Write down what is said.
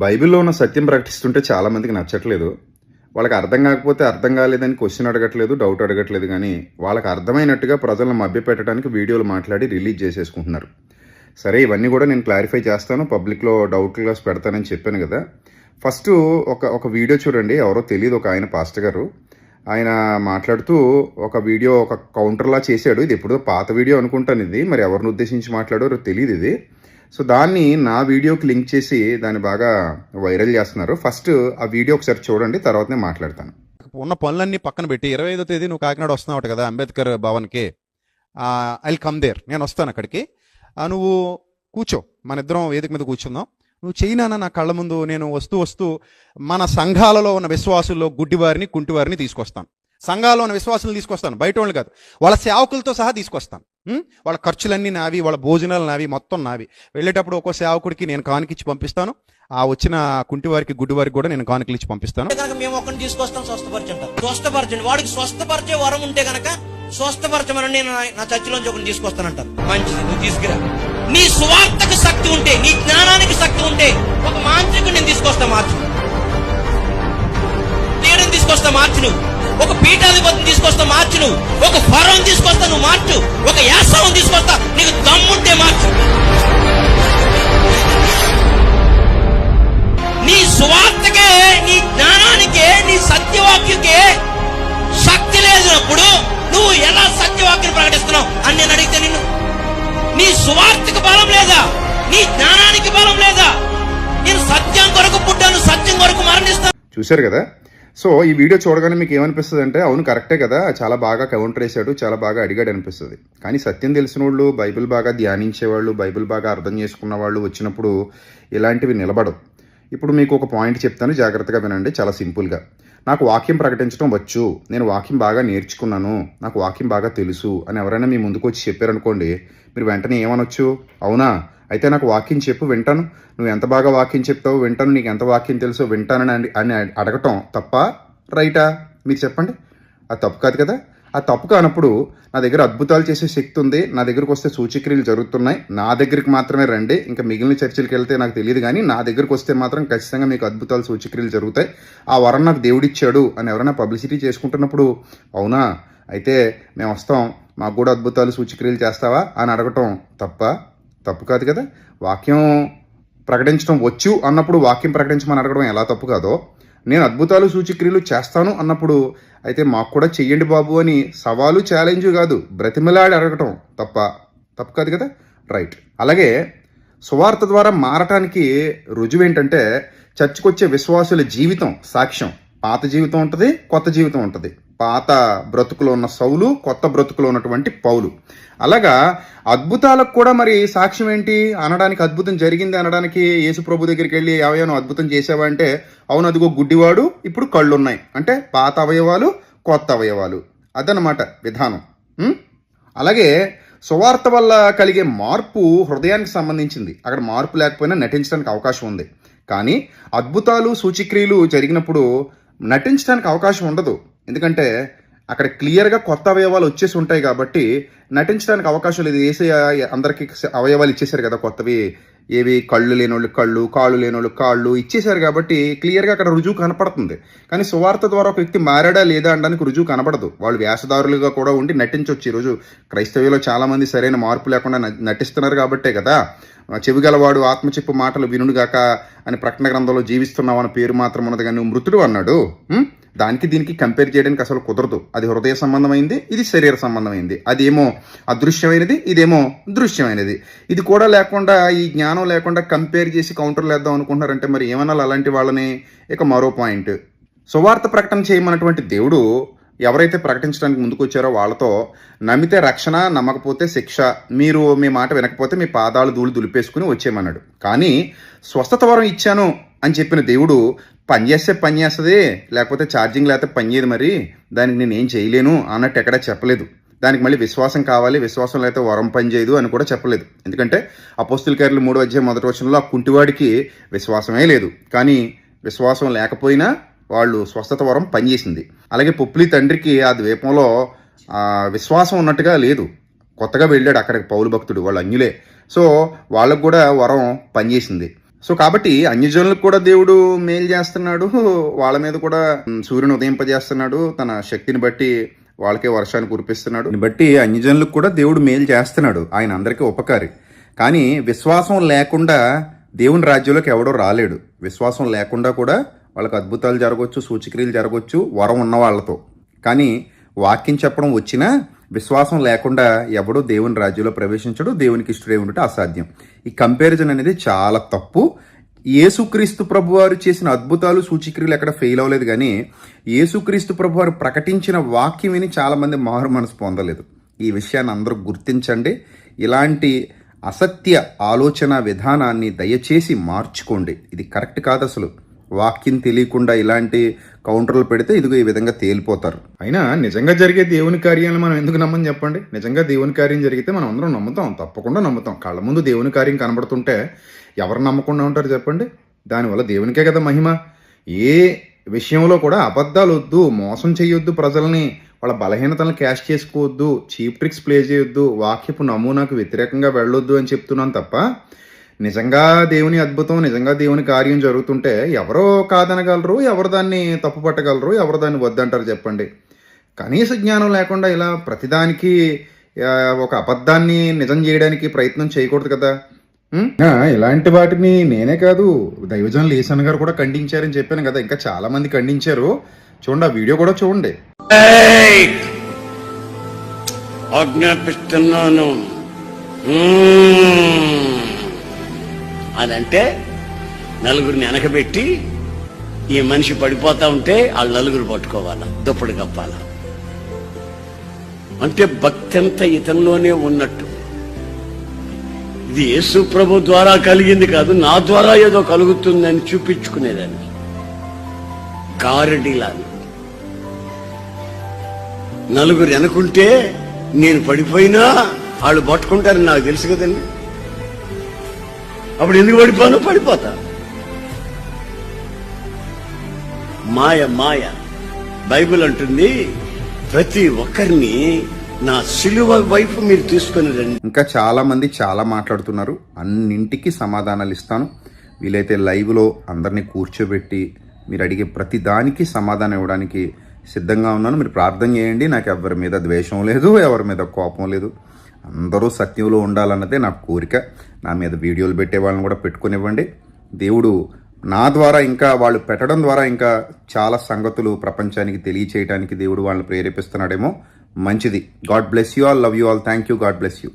బైబిల్లో ఉన్న సత్యం ప్రకటిస్తుంటే చాలామందికి నచ్చట్లేదు. వాళ్ళకి అర్థం కాకపోతే అర్థం కాలేదని క్వశ్చన్ అడగట్లేదు డౌట్ అడగట్లేదు కానీ వాళ్ళకి అర్థమైనట్టుగా ప్రజలను మభ్యపెట్టడానికి వీడియోలు మాట్లాడి రిలీజ్ చేసేసుకుంటున్నారు. సరే ఇవన్నీ కూడా నేను క్లారిఫై చేస్తాను. పబ్లిక్లో డౌట్ క్లాస్ పెడతానని చెప్పాను కదా. ఫస్ట్ ఒక ఒక వీడియో చూడండి. ఎవరో తెలియదు. ఒక ఆయన పాస్టర్ గారు. ఆయన మాట్లాడుతూ ఒక వీడియో ఒక కౌంటర్లా చేశాడు. ఇది ఎప్పుడో పాత వీడియో అనుకుంటాను ఇది. మరి ఎవరిని ఉద్దేశించి మాట్లాడారో తెలియదు ఇది. సో దాన్ని నా వీడియోకి లింక్ చేసి దాన్ని బాగా వైరల్ చేస్తున్నారు. ఫస్ట్ ఆ వీడియో ఒకసారి చూడండి తర్వాత నేను మాట్లాడతాను. ఉన్న పనులన్నీ పక్కన పెట్టి ఇరవై ఐదో తేదీ నువ్వు కాకినాడ వస్తున్నావు కదా అంబేద్కర్ భవన్కి ఐ కమ్ దేర్ నేను వస్తాను అక్కడికి. ఆ, నువ్వు కూర్చో. మన ఇద్దరం వేదిక మీద కూర్చుందాం. నువ్వు చైనా నా కళ్ళ ముందు నేను వస్తూ వస్తూ మన సంఘాలలో ఉన్న విశ్వాసుల్లో గుడ్డివారిని కుంటివారిని తీసుకొస్తాను. సంఘాల్లో ఉన్న విశ్వాసులు తీసుకొస్తాను. బయట వాళ్ళు కాదు. వాళ్ళ సేవకులతో సహా తీసుకొస్తాను. వాళ్ళ ఖర్చులన్నీ నావి వాళ్ళ భోజనాలు నావి మొత్తం నావి. వెళ్ళేటప్పుడు ఒక్కో సేవకుడికి నేను కానుకిచ్చి పంపిస్తాను. ఆ వచ్చిన కుంటి వారికి గుడ్డి వారికి కూడా నేను కానుకలు ఇచ్చి పంపిస్తాను మేము ఒకరిని తీసుకొస్తాం స్వస్థపరచండి స్వస్థపరచండి. వాడికి స్వస్థపరిచే వరం ఉంటే గనక స్వస్థపరచమని నేను నా- నా చర్చిలోంచి ఒకరిని తీసుకొస్తానంటాను మంచిది నువ్వు తీసుకురా. నీ స్వార్థకు శక్తి ఉంటే నీ జ్ఞానానికి శక్తి ఉంటే పీఠాధిపతిని తీసుకొస్తా మార్చు నువ్వు. ఒక ఫరం తీసుకొస్తా నువ్వు మార్చు. ఒక యాసవం తీసుకొస్తా నీకు దమ్ముంటే మార్చు. నీ సువార్తకే నీ జ్ఞానానికే నీ సత్యవాక్యకే శక్తి లేనప్పుడు నువ్వు ఎలా సత్యవాక్యం ప్రకటిస్తున్నావు అని నేను అడిగితే నిన్ను. నీ సువార్తకు బలం లేదా? నీ జ్ఞానానికి బలం లేదా? నేను సత్యం కొరకు పుట్టాను సత్యం కొరకు మరణిస్తాను. చూశారు కదా? సో ఈ వీడియో చూడగానే మీకు ఏమనిపిస్తుంది అంటే అవును కరెక్టే కదా చాలా బాగా కౌంటర్ వేసాడు చాలా బాగా అడిగాడు అనిపిస్తుంది. కానీ సత్యం తెలిసిన వాళ్ళు బైబిల్ బాగా ధ్యానించేవాళ్ళు బైబిల్ బాగా అర్థం చేసుకున్న వాళ్ళు వచ్చినప్పుడు ఇలాంటివి నిలబడవు. ఇప్పుడు మీకు ఒక పాయింట్ చెప్తాను జాగ్రత్తగా వినండి చాలా సింపుల్గా. నాకు వాక్యం ప్రకటించడం వచ్చు నేను వాక్యం బాగా నేర్చుకున్నాను నాకు వాక్యం బాగా తెలుసు అని ఎవరైనా మీ ముందుకు వచ్చి చెప్పారనుకోండి మీరు వెంటనే ఏమనొచ్చు? అవునా? అయితే నాకు వాక్యం చెప్పు వింటాను. నువ్వు ఎంత బాగా వాక్యం చెప్తావు వింటాను. నీకు ఎంత వాక్యం తెలుసో వింటానని అని- అని అడగటం తప్ప రైటా? మీరు చెప్పండి. అది తప్పు కాదు కదా. ఆ తప్పు కానప్పుడు నా దగ్గర అద్భుతాలు చేసే శక్తి ఉంది. నా దగ్గరకు వస్తే సూచక్రియలు జరుగుతున్నాయి. నా దగ్గరికి మాత్రమే రండి. ఇంకా మిగిలిన చర్చలకు వెళ్తే నాకు తెలియదు కానీ నా దగ్గరకు వస్తే మాత్రం ఖచ్చితంగా మీకు అద్భుతాలు సూచక్రియలు జరుగుతాయి. ఆ వరం నాకు దేవుడిచ్చాడు అని ఎవరైనా పబ్లిసిటీ చేసుకుంటున్నప్పుడు అవునా? అయితే మేము వస్తాం. మాకు కూడా అద్భుతాలు సూచక్రియలు చేస్తావా? అని అడగటం తప్ప తప్పు కాదు కదా? వాక్యం ప్రకటించడం వచ్చు అన్నప్పుడు వాక్యం ప్రకటించమని అడగడం ఎలా తప్పు కాదో నేను అద్భుతాలు సూచిక్రియలు చేస్తాను అన్నప్పుడు అయితే మాకు కూడా చెయ్యండి బాబు అని సవాలు ఛాలెంజ్ కాదు బ్రతిమలాడి అడగటం తప్ప తప్పు కాదు కదా? రైట్ అలాగే సువార్త ద్వారా మారటానికి రుజువు ఏంటంటే చర్చకొచ్చే విశ్వాసుల జీవితం సాక్ష్యం. పాత జీవితం ఉంటుంది కొత్త జీవితం ఉంటుంది. పాత బ్రతుకులో ఉన్న సౌలు కొత్త బ్రతుకులో ఉన్నటువంటి పౌలు. అలాగా అద్భుతాలకు కూడా మరి సాక్ష్యం ఏంటి? అనడానికి అద్భుతం జరిగింది అనడానికి యేసు ప్రభు దగ్గరికి వెళ్ళి అవయవం అద్భుతం చేసావా అంటే అవును అదిగో గుడ్డివాడు ఇప్పుడు కళ్ళు ఉన్నాయి అంటే పాత అవయవాలు కొత్త అవయవాలు. అదనమాట విధానం. అలాగే సువార్త వల్ల కలిగే మార్పు హృదయానికి సంబంధించింది. అక్కడ మార్పు లేకపోయినా నటించడానికి అవకాశం ఉంది. కానీ అద్భుతాలు సూచిక్రియలు జరిగినప్పుడు నటించడానికి అవకాశం ఉండదు. ఎందుకంటే అక్కడ క్లియర్గా కొత్త అవయవాలు వచ్చేసి ఉంటాయి కాబట్టి నటించడానికి అవకాశం లేదు. వేసే అందరికీ అవయవాలు ఇచ్చేశారు కదా కొత్తవి. ఏవి? కళ్ళు లేనోళ్ళు కళ్ళు కాళ్ళు లేనోళ్ళు కాళ్ళు ఇచ్చేశారు కాబట్టి క్లియర్గా అక్కడ రుజువు కనపడుతుంది. కానీ సువార్త ద్వారా ఒక వ్యక్తి మారాడా లేదా అనడానికి రుజువు కనపడదు వాళ్ళు వ్యాసదారులుగా కూడా ఉండి నటించవచ్చు ఈరోజు క్రైస్తవ్యంలో చాలామంది సరైన మార్పు లేకుండా నటిస్తున్నారు కాబట్టే కదా. చెవిగలవాడు ఆత్మచెప్పు మాటలు వినుడుగాక అని ప్రకటన గ్రంథంలో జీవిస్తున్నావు అన్న పేరు మాత్రం ఉన్నది కానీ నువ్వు మృతుడు అన్నాడు. దానికి దీనికి కంపేర్ చేయడానికి అసలు కుదరదు. అది హృదయ సంబంధమైంది ఇది శరీర సంబంధమైంది. అదేమో అదృశ్యమైనది ఇదేమో దృశ్యమైనది. ఇది కూడా లేకుండా ఈ జ్ఞానం లేకుండా కంపేర్ చేసి కౌంటర్లు వేద్దాం అనుకుంటున్నారంటే మరి ఏమన్నా అలాంటి వాళ్ళని ఇక మరో పాయింట్ సువార్త ప్రకటన చేయమన్నటువంటి దేవుడు ఎవరైతే ప్రకటించడానికి ముందుకు వచ్చారో వాళ్ళతో నమ్మితే రక్షణ నమ్మకపోతే శిక్ష మీరు మీ మాట వినకపోతే మీ పాదాలు ధూళి దులిపేసుకుని వచ్చేయమన్నాడు. కానీ స్వస్థత వరం ఇచ్చాను అని చెప్పిన దేవుడు పని చేస్తే పని చేస్తుంది లేకపోతే ఛార్జింగ్ లేకపోతే పని చేయదు మరి. దానికి నేను ఏం చేయలేను అన్నట్టు ఎక్కడా చెప్పలేదు. దానికి మళ్ళీ విశ్వాసం కావాలి విశ్వాసం లేకపోతే వరం పని చేయదు అని కూడా చెప్పలేదు. ఎందుకంటే అపోస్తుల కార్యలు మూడో అధ్యాయం మొదటి వచనంలో ఆ కుంటివాడికి విశ్వాసమే లేదు. కానీ విశ్వాసం లేకపోయినా వాళ్ళు స్వస్థత వరం పనిచేసింది అలాగే పుప్లి తండ్రికి ఆ ద్వీపంలో విశ్వాసం ఉన్నట్టుగా లేదు. కొత్తగా వెళ్ళాడు అక్కడికి పౌలు భక్తుడు వాళ్ళు అన్యులే. సో వాళ్ళకు కూడా వరం పనిచేసింది సో కాబట్టి అన్యజనులకు కూడా దేవుడు మేలు చేస్తున్నాడు. వాళ్ళ మీద కూడా సూర్యుని ఉదయింపజేస్తున్నాడు. తన శక్తిని బట్టి వాళ్ళకే వర్షాన్ని కురిపిస్తున్నాడు. బట్టి అన్యజనులకు కూడా దేవుడు మేలు చేస్తున్నాడు. ఆయన అందరికీ ఉపకారి. కానీ విశ్వాసం లేకుండా దేవుని రాజ్యంలోకి ఎవడో రాలేడు. విశ్వాసం లేకుండా కూడా వాళ్ళకి అద్భుతాలు జరగవచ్చు సూచక్రియలు జరగవచ్చు వరం ఉన్న వాళ్ళతో. కానీ వాక్యం చెప్పడం వచ్చినా విశ్వాసం లేకుండా ఎవడో దేవుని రాజ్యంలో ప్రవేశించడు దేవునికి ఇష్టడే ఉండటం అసాధ్యం. ఈ కంపారిజన్ అనేది చాలా తప్పు. యేసుక్రీస్తు ప్రభువారు చేసిన అద్భుతాలు సూచిక్రియలు ఎక్కడ ఫెయిల్ అవ్వలేదు కానీ యేసుక్రీస్తు ప్రభువారు ప్రకటించిన వాక్యం విని చాలామంది మారు మనసు పొందలేదు. ఈ విషయాన్ని అందరూ గుర్తించండి. ఇలాంటి అసత్య ఆలోచన విధానాన్ని దయచేసి మార్చుకోండి. ఇది కరెక్ట్ కాదు అసలు. వాక్యం తెలియకుండా ఇలాంటి కౌంటర్లు పెడితే ఇదిగో ఈ విధంగా తేలిపోతారు. అయినా నిజంగా జరిగే దేవుని కార్యాలను మనం ఎందుకు నమ్మని చెప్పండి? నిజంగా దేవుని కార్యం జరిగితే మనం అందరం నమ్ముతాం తప్పకుండా నమ్ముతాం. కళ్ళ ముందు దేవుని కార్యం కనబడుతుంటే ఎవరు నమ్మకుండా ఉంటారు చెప్పండి? దానివల్ల దేవునికే కదా మహిమ. ఏ విషయంలో కూడా అబద్ధాలు వద్దు మోసం చేయొద్దు ప్రజల్ని. వాళ్ళ బలహీనతలను క్యాష్ చేసుకోవద్దు చీప్ ట్రిక్స్ ప్లే చేయొద్దు వాక్యపు నమూనాకు వ్యతిరేకంగా వెళ్ళొద్దు అని చెప్తున్నాను తప్ప నిజంగా దేవుని అద్భుతం నిజంగా దేవుని కార్యం జరుగుతుంటే ఎవరో కాదనగలరు ఎవరు దాన్ని తప్పు పట్టగలరు ఎవరు దాన్ని వద్దంటారు చెప్పండి. కనీస జ్ఞానం లేకుండా ఇలా ప్రతిదానికి ఒక అబద్ధాన్ని నిజం చేయడానికి ప్రయత్నం చేయకూడదు కదా. ఇలాంటి వాటిని నేనే కాదు దైవజనులు ఈశాన్ గారు కూడా ఖండించారని చెప్పాను కదా. ఇంకా చాలా మంది ఖండించారు. చూడండి ఆ వీడియో కూడా చూడండి. ఆజ్ఞాపిస్తున్నాను. అదంటే నలుగురిని వెనకబెట్టి ఈ మనిషి పడిపోతా ఉంటే వాళ్ళు నలుగురు పట్టుకోవాలా దుప్పటి కప్పాల. అంటే భక్తి అంతా ఇతనిలోనే ఉన్నట్టు. ఇది యేసు ప్రభు ద్వారా కలిగింది కాదు నా ద్వారా ఏదో కలుగుతుందని చూపించుకునేదాన్ని. గారడిలాగా నలుగురు వెనకుంటే నేను పడిపోయినా వాళ్ళు పట్టుకుంటారని నాకు తెలుసు కదండి. అప్పుడు ఎందుకు పడిపోను? పడిపోతా. మాయ మాయ. బైబిల్ అంటుంది ప్రతి ఒక్కరిని నా సిలువ వైపు మీరు తీసుకొని రండి. ఇంకా చాలా మంది చాలా మాట్లాడుతున్నారు. అన్నింటికి సమాధానాలు ఇస్తాను. వీలైతే లైవ్లో అందరినీ కూర్చోబెట్టి మీరు అడిగే ప్రతి దానికి సమాధానం ఇవ్వడానికి సిద్ధంగా ఉన్నాను. మీరు ప్రార్థన చేయండి. నాకు ఎవరి మీద ద్వేషం లేదు ఎవరి మీద కోపం లేదు. అందరూ సత్యంలో ఉండాలన్నదే నా కోరిక. నా మీద వీడియోలు పెట్టే వాళ్ళని కూడా పెట్టుకునివ్వండి. దేవుడు నా ద్వారా ఇంకా వాళ్ళు పెట్టడం ద్వారా ఇంకా చాలా సంగతులు ప్రపంచానికి తెలియచేయడానికి దేవుడు వాళ్ళని ప్రేరేపిస్తున్నాడేమో. మంచిది. God bless you all. Love you all. Thank you. God bless you.